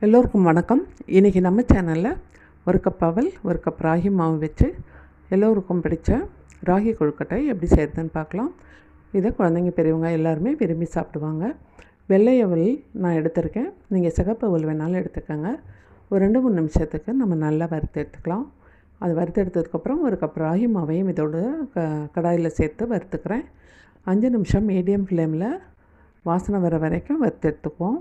எல்லோருக்கும் வணக்கம். இன்றைக்கி நம்ம சேனலில் ஒரு கப் அவல் ஒரு கப் ராகி மாவு வச்சு எல்லோருக்கும் பிடிச்ச ராகி கொழுக்கட்டை எப்படி செய்கிறதுன்னு பார்க்கலாம். இதை குழந்தைங்க பெரியவங்க எல்லாருமே விரும்பி சாப்பிடுவாங்க. வெள்ளை அவல் நான் எடுத்திருக்கேன். நீங்கள் சிகப்பு அவல் வேணாலும் எடுத்துக்கோங்க. ஒரு ரெண்டு மூணு நிமிஷத்துக்கு நம்ம நல்லா வறுத்து எடுத்துக்கலாம். அது வறுத்து எடுத்ததுக்கப்புறம் ஒரு கப் ராகி மாவையும் இதோட க கடாயில் சேர்த்து வறுத்துக்கிறேன். அஞ்சு நிமிஷம் மீடியம் ஃப்ளேமில் வாசனை வர வரைக்கும் வறுத்து எடுத்துக்குவோம்.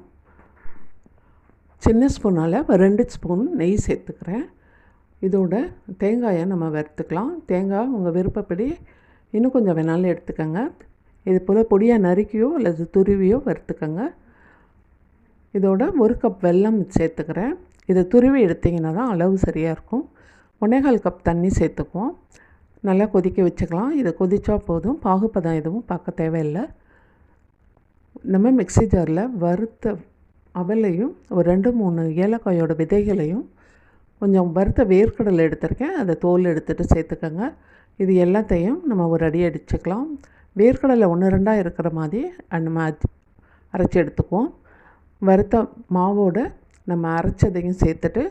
சின்ன ஸ்பூனால் ரெண்டு ஸ்பூன் நெய் சேர்த்துக்கிறேன். இதோட தேங்காயை நம்ம வறுத்துக்கலாம். தேங்காய் உங்கள் விருப்பப்படி இன்னும் கொஞ்சம் வேணாலும் எடுத்துக்கோங்க. இது போல் பொடியாக நறுக்கியோ அல்லது துருவியோ வறுத்துக்கோங்க. இதோட ஒரு கப் வெல்லம் சேர்த்துக்கிறேன். இதை துருவி எடுத்திங்கன்னா தான் அளவு சரியாக இருக்கும். ஒன்னேகால் கப் தண்ணி சேர்த்துக்குவோம். நல்லா கொதிக்க வச்சுக்கலாம். இதை கொதிச்சா போதும். பாகுப்பதம் எதுவும் பார்க்க தேவையில்லை. நம்ம மிக்ஸி ஜாரில் வறுத்த அவலையும் ஒரு ரெண்டு மூணு ஏலக்காயோட விதைகளையும் கொஞ்சம் வறுத்த வேர்க்கடலை எடுத்திருக்கேன். அதை தோல் எடுத்துகிட்டு சேர்த்துக்கோங்க. இது எல்லாத்தையும் நம்ம ஒரு அடி அடிச்சுக்கலாம். வேர்க்கடலை ஒன்று ரெண்டாக இருக்கிற மாதிரி நம்ம அரைச்சி எடுத்துக்குவோம். வறுத்த மாவோடு நம்ம அரைச்சதையும் சேர்த்துட்டு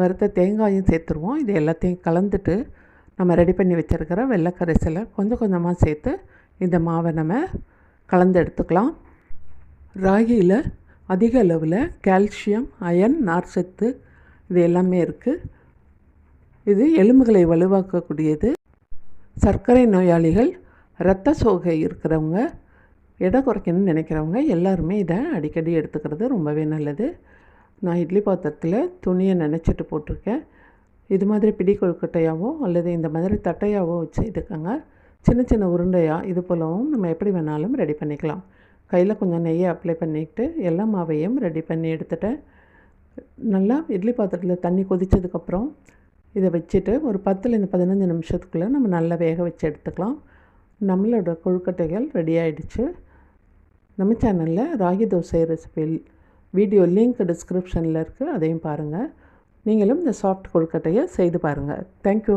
வறுத்த தேங்காயும் சேர்த்துருவோம். இது எல்லாத்தையும் கலந்துட்டு நம்ம ரெடி பண்ணி வச்சுருக்கிற வெள்ளைக்கரைசலை கொஞ்சம் கொஞ்சமாக சேர்த்து இந்த மாவை நம்ம கலந்து எடுத்துக்கலாம். ராகியில் அதிக அளவில் கால்சியம் அயன் நார்ச்சத்து இது எல்லாமே இருக்குது இது எலும்புகளை வலுவாக்கக்கூடியது. சர்க்கரை நோயாளிகள் இரத்த சோகை இருக்கிறவங்க எடை குறைக்கணும்னு நினைக்கிறவங்க எல்லாருமே இதை அடிக்கடி எடுத்துக்கிறது ரொம்பவே நல்லது. நான் இட்லி பாத்திரத்தில் துணியை நினச்சிட்டு போட்டிருக்கேன். இது மாதிரி பிடி கொழுக்கட்டையாவோ அல்லது இந்த மாதிரி தட்டையாவோ வச்சு இதுக்கங்க சின்ன சின்ன உருண்டையாக இது போலவும் நம்ம எப்படி வேணாலும் ரெடி பண்ணிக்கலாம். கையில் கொஞ்சம் நெய்யை அப்ளை பண்ணிக்கிட்டு எல்லா மாவையும் ரெடி பண்ணி எடுத்துட்டேன் நல்லா இட்லி பாத்திரத்தில் தண்ணி கொதித்ததுக்கப்புறம் இதை வச்சுட்டு ஒரு பத்துலேருந்து பதினஞ்சு நிமிஷத்துக்குள்ளே நம்ம நல்லா வேக வச்சு எடுத்துக்கலாம். நம்மளோட கொழுக்கட்டைகள் ரெடி ஆகிடுச்சு நம்ம சேனலில் ragi dosa recipe video link டிஸ்கிரிப்ஷனில் இருக்குது அதையும் பாருங்கள் நீங்களும் இந்த சாஃப்ட் கொழுக்கட்டையை செய்து பாருங்கள் தேங்க்யூ